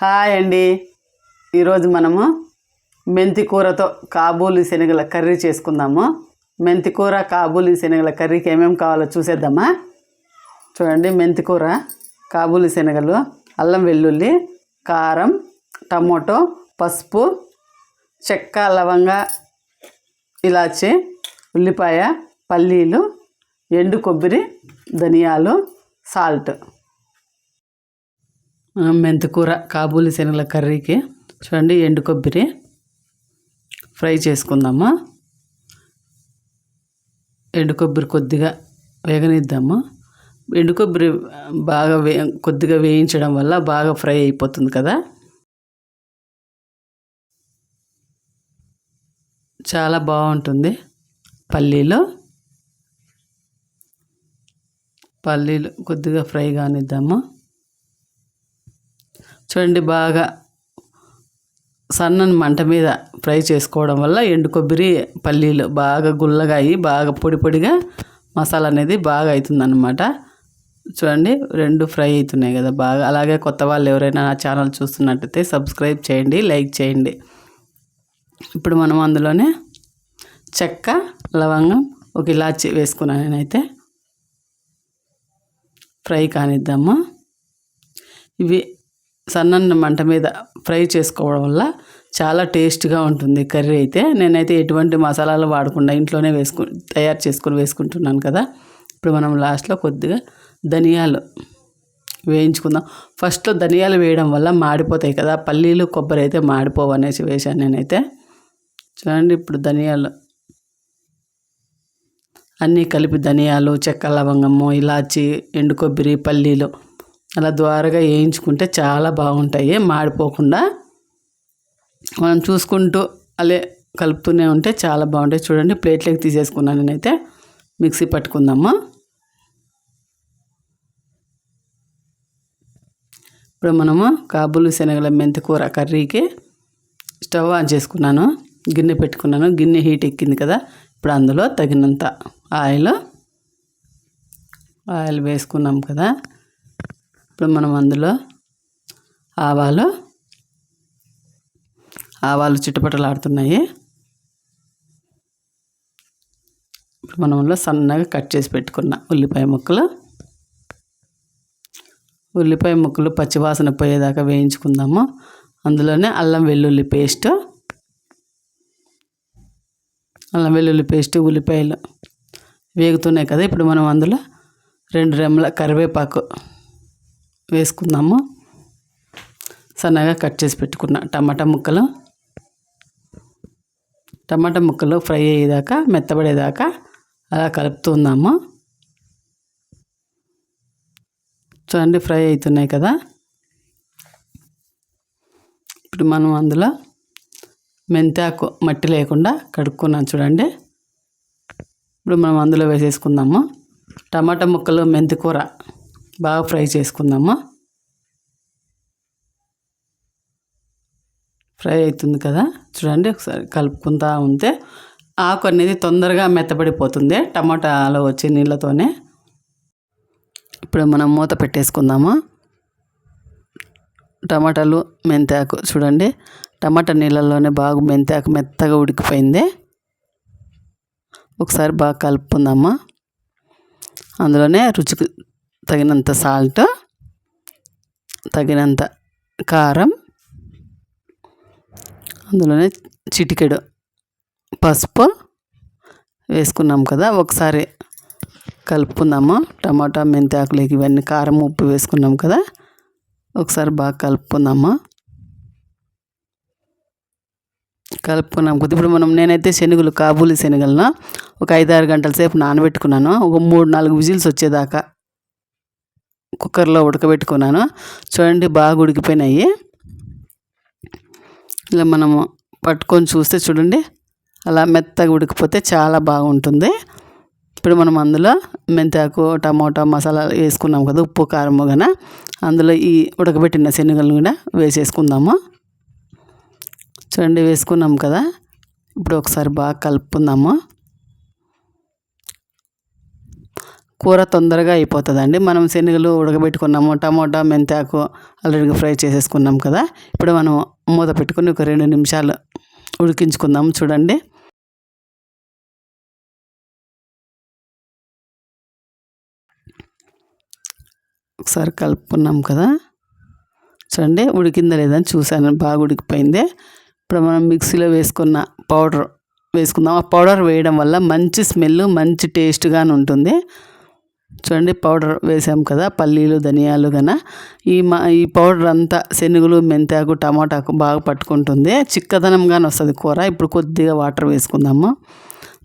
Hi అండి. ఈరోజు మనము మెంతి కూరతో కాబూలి శనగల కర్రీ చేసుకుందాము. మెంతి కూర కాబూలి శనగల కర్రీకి ఏమేమి కావాలో చూసేద్దామా? చూడండి మెంతి కూర కాబూలి శనగలు అల్లం వెల్లుల్లి కారం టమోటో పసుపు చెక్క లవంగ ఇలాచి ఉల్లిపాయ పల్లీలు ఎండు కొబ్బరి ధనియాలు సాల్ట్. మెంతికూర కాబూలి శనగల కర్రీకి చూడండి ఎండు కొబ్బరి ఫ్రై చేసుకుందాము? ఎండు కొబ్బరి కొద్దిగా వేగనిద్దాము? ఎండు కొబ్బరి బాగా వే కొద్దిగా వేయించడం వల్ల బాగా ఫ్రై అయిపోతుంది కదా? చాలా బాగుంటుంది. పల్లీలు. పల్లీలు కొద్దిగా ఫ్రై కానిద్దాము? చూడండి బాగా సన్నని మంట మీద ఫ్రై చేసుకోవడం వల్ల ఎండు కొబ్బరి పల్లీలు బాగా గుల్లగా అయ్యి బాగా పొడి పొడిగా మసాలా అనేది బాగా అవుతుందన్నమాట. చూడండి రెండు ఫ్రై అవుతున్నాయి కదా బాగా. అలాగే కొత్త వాళ్ళు ఎవరైనా నా ఛానల్ చూస్తున్నట్టయితే సబ్స్క్రైబ్ చేయండి లైక్ చేయండి. ఇప్పుడు మనం అందులోనే చెక్క లవంగం ఒక ఇలాచి వేసుకున్నాను నేనైతే. ఫ్రై కానిద్దాము? ఇవి సన్నన్న మంట మీద ఫ్రై చేసుకోవడం వల్ల చాలా టేస్ట్గా ఉంటుంది కర్రీ అయితే. నేనైతే ఎటువంటి మసాలాలు వాడకుండా ఇంట్లోనే వేసుకు తయారు చేసుకొని వేసుకుంటున్నాను కదా. ఇప్పుడు మనం లాస్ట్లో కొద్దిగా ధనియాలు వేయించుకుందాం. ఫస్ట్లో ధనియాలు వేయడం వల్ల మాడిపోతాయి కదా. పల్లీలు కొబ్బరి అయితే మాడిపోవు అనేసి వేశాను నేనైతే. చూడండి ఇప్పుడు ధనియాలు. అన్నీ కలిపి ధనియాలు చెక్క లవంగము ఇలాచి ఎండు కొబ్బరి పల్లీలు అలా ద్వారగా వేయించుకుంటే చాలా బాగుంటాయి మాడిపోకుండా. మనం చూసుకుంటూ అలే కలుపుతూనే ఉంటే చాలా బాగుంటాయి. చూడండి ప్లేట్లోకి తీసేసుకున్నాను నేనైతే. మిక్సీ పట్టుకుందాము? ఇప్పుడు మనము కాబూలు శనగల మెంతికూర కర్రీకి స్టవ్ ఆన్ చేసుకున్నాను. గిన్నె పెట్టుకున్నాను. గిన్నె హీట్ ఎక్కింది కదా ఇప్పుడు అందులో తగినంత ఆయిల్ ఆయిల్ వేసుకున్నాం కదా. ఇప్పుడు మనం అందులో ఆవాలు ఆవాలు చిట్టుపట్టలాడుతున్నాయి ఇప్పుడు మనం సన్నగా కట్ చేసి పెట్టుకున్న ఉల్లిపాయ ముక్కలు. ఉల్లిపాయ ముక్కలు పచ్చివాసన పోయేదాకా వేయించుకుందాము. అందులోనే అల్లం వెల్లుల్లి పేస్ట్. అల్లం వెల్లుల్లి పేస్ట్ ఉల్లిపాయలు వేగుతున్నాయి కదా. ఇప్పుడు మనం అందులో రెండు రెమ్మల కరివేపాకు వేసుకుందాము. సన్నగా కట్ చేసి పెట్టుకున్న టమాటా ముక్కలు. టమాటా ముక్కలు ఫ్రై అయ్యేదాకా మెత్తబడేదాకా అలా కలుపుతూ ఉందాము. చూడండి ఫ్రై అవుతున్నాయి కదా. ఇప్పుడు మనం అందులో మెంతాకు మట్టి లేకుండా కడుక్కున్నాం చూడండి. ఇప్పుడు మనం అందులో వేసేసుకుందాము. టమాటా ముక్కలు మెంతికూర. బాగా ఫ్రై చేసుకుందామా? ఫ్రై అవుతుంది కదా? చూడండి ఒకసారి కలుపుకుంటా ఉంటే ఆకు అనేది తొందరగా మెత్తబడిపోతుంది. టమాటాలో వచ్చే నీళ్ళతోనే. ఇప్పుడు మనం మూత పెట్టేసుకుందాము? టమాటాలు మెంతాకు చూడండి. టమాటా నీళ్ళల్లోనే బాగా మెంతాకు మెత్తగా ఉడికిపోయింది. ఒకసారి బాగా కలుపుకుందామా? అందులోనే రుచికి తగినంత సాల్ట్ తగినంత కారం అందులోనే చిటికెడు పసుపు వేసుకున్నాం కదా ఒకసారి కలుపుకుందాము. టమాటా మెంతి ఆకులు ఇవన్నీ కారం ఉప్పు వేసుకున్నాం కదా ఒకసారి బాగా కలుపుకుందాము. కలుపుకున్నాం కొద్ది. ఇప్పుడు మనం నేనైతే శనగలు కాబూలి శనగలను ఒక ఐదు ఆరు గంటల సేపు నానబెట్టుకున్నాను. ఒక మూడు నాలుగు విజిల్స్ వచ్చేదాకా కుక్కర్లో ఉడకబెట్టుకున్నాను. చూడండి బాగా ఉడికిపోయినాయి. ఇలా మనము పట్టుకొని చూస్తే చూడండి అలా మెత్తగా ఉడికిపోతే చాలా బాగుంటుంది. ఇప్పుడు మనం అందులో మెంతాకు టమోటా మసాలా వేసుకున్నాం కదా ఉప్పు కారము గన అందులో ఈ ఉడకబెట్టిన శనగలను కూడా వేసేసుకుందాము. చూడండి వేసుకున్నాం కదా. ఇప్పుడు ఒకసారి బాగా కలుపుకుందాము. కూర తొందరగా అయిపోతుందండి. మనం శనగలు ఉడకబెట్టుకున్నాము టమోటా మెంతాకు ఆల్రెడీ ఫ్రై చేసేసుకున్నాం కదా. ఇప్పుడు మనం మూత పెట్టుకుని ఒక రెండు నిమిషాలు ఉడికించుకుందాం చూడండి. ఒకసారి కలుపుకున్నాం కదా. చూడండి ఉడికిందా లేదని చూశాను. బాగా ఉడికిపోయింది. ఇప్పుడు మనం మిక్సీలో వేసుకున్న పౌడర్ వేసుకుందాం. ఆ పౌడర్ వేయడం వల్ల మంచి స్మెల్ మంచి టేస్ట్గానే ఉంటుంది. చూడండి పౌడర్ వేసాం కదా పల్లీలు ధనియాలు గన. ఈ మా ఈ పౌడర్ అంతా శనుగులు మెంతాకు టమాటాకు బాగా పట్టుకుంటుంది. చిక్కదనంగానే వస్తుంది కూర. ఇప్పుడు కొద్దిగా వాటర్ వేసుకుందాము.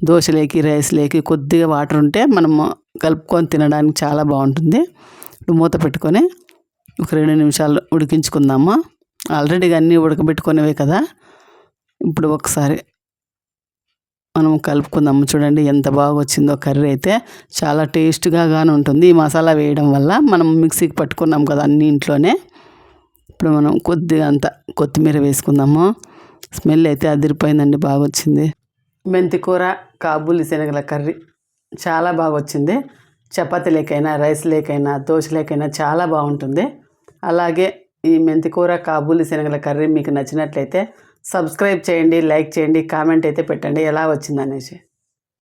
దోశలేకి రైస్లేకి కొద్దిగా వాటర్ ఉంటే మనము కలుపుకొని తినడానికి చాలా బాగుంటుంది. ఇప్పుడు మూత పెట్టుకొని ఒక రెండు నిమిషాలు ఉడికించుకుందాము. ఆల్రెడీ అన్నీ ఉడకబెట్టుకునేవే కదా. ఇప్పుడు ఒకసారి మనం కలుపుకుందాము. చూడండి ఎంత బాగా వచ్చిందో కర్రీ అయితే. చాలా టేస్ట్గా కానీ ఉంటుంది. ఈ మసాలా వేయడం వల్ల మనం మిక్సీకి పట్టుకున్నాం కదా అన్ని ఇంట్లోనే. ఇప్పుడు మనం కొద్దిగా అంత కొత్తిమీర వేసుకుందాము. స్మెల్ అయితే అదిరిపోయిందండి బాగా వచ్చింది మెంతి కూర కాబూలి శనగల కర్రీ చాలా బాగా వచ్చింది చపాతి లేకైనా రైస్ లేకైనా దోశ లేకైనా చాలా బాగుంటుంది. అలాగే ఈ మెంతి కూర కాబూలి శనగల కర్రీ మీకు నచ్చినట్లయితే సబ్స్క్రైబ్ చేయండి లైక్ చేయండి కామెంట్ అయితే పెట్టండి. ఎలా వచ్చిందనేసి.